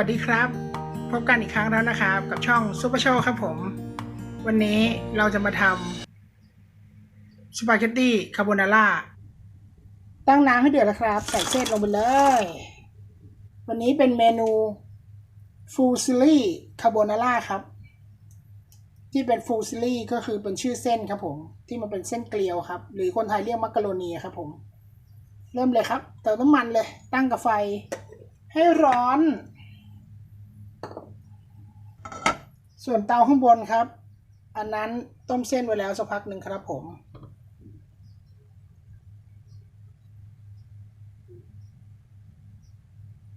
วัสดีครับ พบกันอีกครั้งแล้วนะครับ กับช่องซูเปอร์โชว์ครับผม วันนี้เราจะมาทำสปาเกตตี้คาโบนาร่าตั้งน้ำให้เดือดแล้วครับ ใส่เส้นลงไปเลย วันนี้เป็นเมนูฟูซิลี่คาโบนาร่าครับ ที่เป็นฟูซิลี่ก็คือเป็นชื่อเส้นครับผม ที่มันเป็นเส้นเกลียวครับ หรือคนไทยเรียกมักกะโรนีครับผม เริ่มเลยครับ เติมน้ำมันเลย ตั้งกับไฟให้ร้อน ส่วนเตาข้างบนครับ อันนั้นต้มเส้นไว้แล้วสักพักหนึ่งครับผม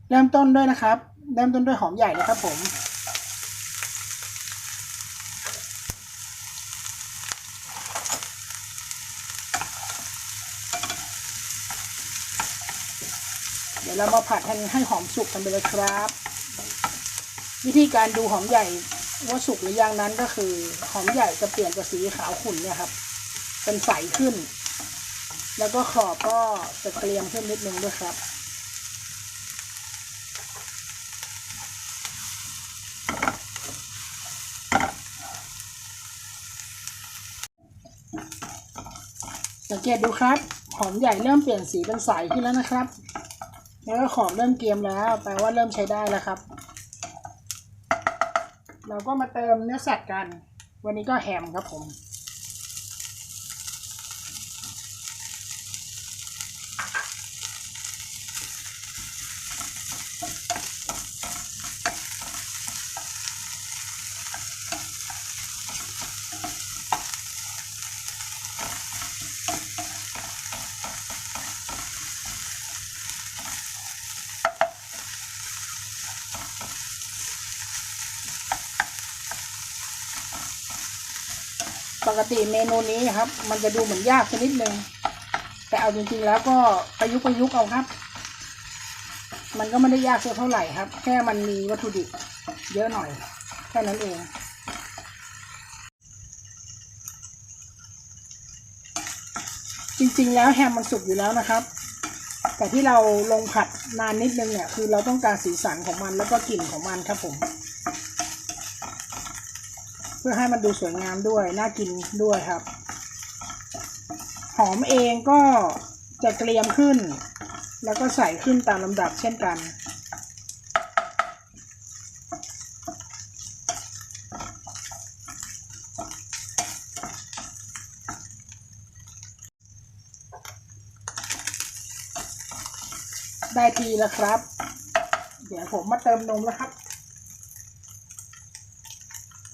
เริ่มต้นด้วยนะครับเริ่มต้นด้วยหอมใหญ่นะครับผม เดี๋ยวเรามาผัดให้หอมสุกกันไปเลยครับ วิธีการดูหอมใหญ่ ว่าสุกหรือยังนั้นก็คือหอมใหญ่จะเปลี่ยนจากสีขาวขุ่นเนี่ยครับ เป็นใสขึ้น แล้วก็ขอบก็จะเกรียมขึ้นนิดนึงด้วยครับสังเกตดูครับ หอมใหญ่เริ่มเปลี่ยนสีเป็นใสขึ้นแล้วนะครับ แล้วก็ขอบเริ่มเกรียมแล้วแปลว่าเริ่มใช้ได้แล้วครับ เราก็มาเติมเนื้อสัตว์กัน วันนี้ก็แฮมครับผม ปกติเมนูนี้ครับ มันจะดูเหมือนยากสักนิดนึงแต่เอาจริงๆแล้วก็ประยุกต์ประยุกต์เอาครับ มันก็ไม่ได้ยากสักเท่าไหร่ครับ แค่มันมีวัตถุดิบเยอะหน่อยแค่นั้นเองจริงๆ แล้วแฮมมันสุกอยู่แล้วนะครับ แต่ที่เราลงผัดนานนิดนึงเนี่ย คือเราต้องการสีสันของมันแล้วก็กลิ่นของมันครับผม เพื่อให้มันดูสวยงามด้วย น่ากินด้วยครับ หอมเองก็จะเกรียมขึ้น แล้วก็ใส่ขึ้นตามลำดับเช่นกัน ได้ทีแล้วครับ เดี๋ยวผมมาเติมนมแล้วครับ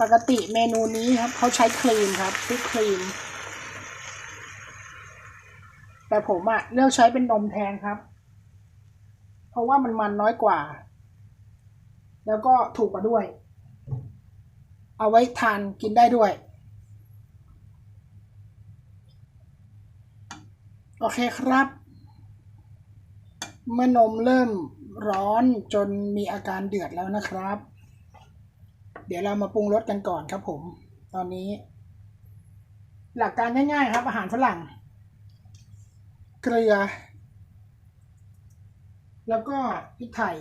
ปกติเมนูนี้ครับเขาใช้ครีมครับวิปครีม แต่ผมอะเลือกใช้เป็นนมแทนครับ เพราะว่ามันมันน้อยกว่า แล้วก็ถูกกว่าด้วย เอาไว้ทานกินได้ด้วย โอเคครับ เมื่อนมเริ่มร้อนจนมีอาการเดือดแล้วนะครับ เดี๋ยวเรามาปรุงรสกันก่อนครับผม ตอนนี้ หลักการง่ายๆ ครับ อาหารฝรั่ง เกลือ แล้วก็พริกไทย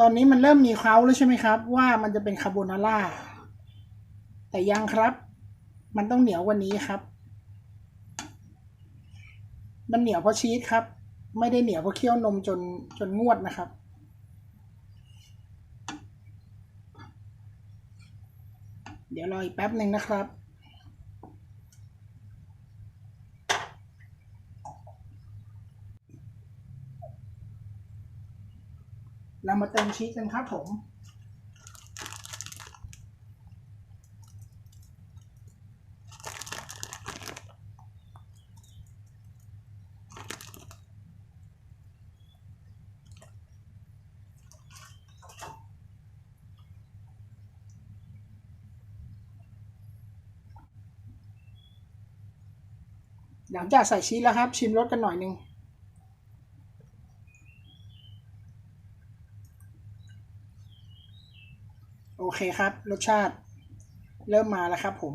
ตอนนี้มันเริ่มมีเคล้าแล้วใช่ไหมครับ ว่ามันจะเป็นคาโบนาร่าแต่ยังครับ มันต้องเหนียวกว่านี้ครับ มันเหนียวเพราะชีสครับ ไม่ได้เหนียวเพราะเคี่ยวนมจนจนงวดนะครับเดี๋ยวรออีกแป๊บหนึ่งนะครับ เรามาเติมชีสกันครับผมหลังจากใส่ชีสแล้วครับ ชิมรสกันหน่อยหนึ่ง เคครับ รสชาติเริ่มมาแล้วครับผม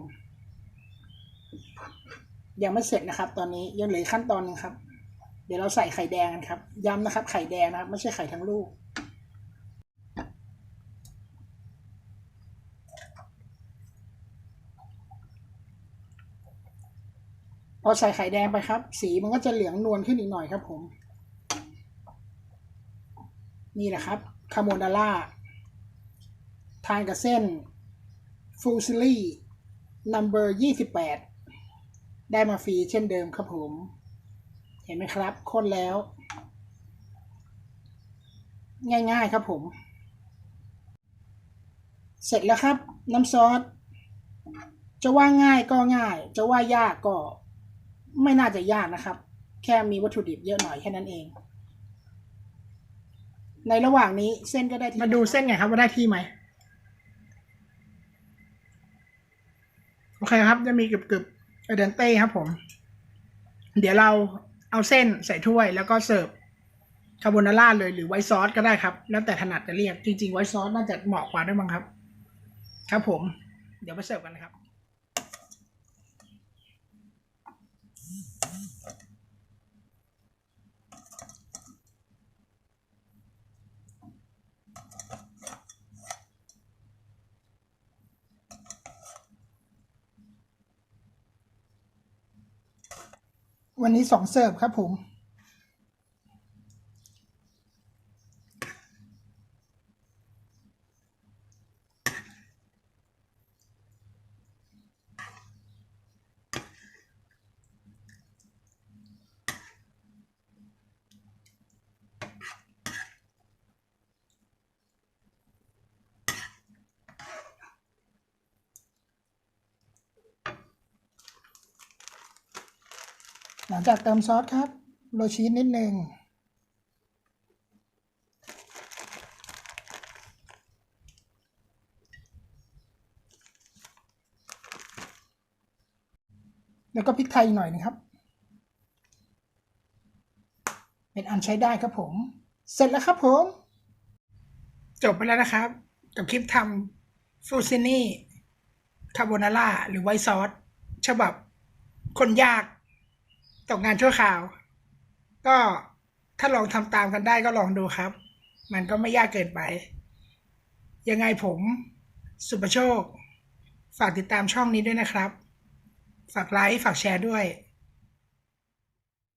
ยังไม่เสร็จนะครับ ตอนนี้ยังเหลือขั้นตอนหนึงครับ เดี๋ยวเราใส่ไข่แดงกันครับ ย้ำนะครับ ไข่แดงนะครับ ไม่ใช่ไข่ทั้งลูก พอใส่ไข่แดงไปครับ สีมันก็จะเหลืองนวลขึ้นอีกหน่อยครับผม นี่แหละครับ คาโมนาร่า ทานกับเส้นฟูซิลี่นัมเบอร์ยี่สิบแปดได้มาฟรีเช่นเดิมครับผม เห็นไหมครับข้นแล้ว ง่ายๆครับผม เสร็จแล้วครับน้ำซอส จะว่าง่ายก็ง่าย จะว่ายากก็ไม่น่าจะยากนะครับ แค่มีวัตถุดิบเยอะหน่อยแค่นั้นเอง ในระหว่างนี้เส้นก็ได้ที่มาดูเส้นไงครับว่าได้ที่ไหมโอ เคครับ จะมีกรึบอเดนเต้ครับผม เดี๋ยวเราเอาเส้นใส่ถ้วยแล้วก็เสิร์ฟคาโบนาร่าเลยหรือไวท์ซอสก็ได้ครับ แล้วแต่ถนัดจะเรียก จริงๆไวท์ซอสน่าจะเหมาะกว่าด้วยมั้งครับ ครับผม เดี๋ยวไปเสิร์ฟกันนะครับ วันนี้สองเสิร์ฟครับผม หลังจากเติมซอสครับโรยชีสนิดหนึ่งแล้วก็พริกไทยหน่อยนึงครับ เป็นอันใช้ได้ครับผม เสร็จแล้วครับผม จบไปแล้วนะครับ กับคลิปทำฟูซินี่คาโบนาร่าหรือไวท์ซอสฉบับคนยาก ตกงานชั่วคราว ก็ถ้าลองทำตามกันได้ก็ลองดูครับ มันก็ไม่ยากเกินไป ยังไงผม สุประโชค ฝากติดตามช่องนี้ด้วยนะครับ ฝากไลค์ ฝากแชร์ด้วย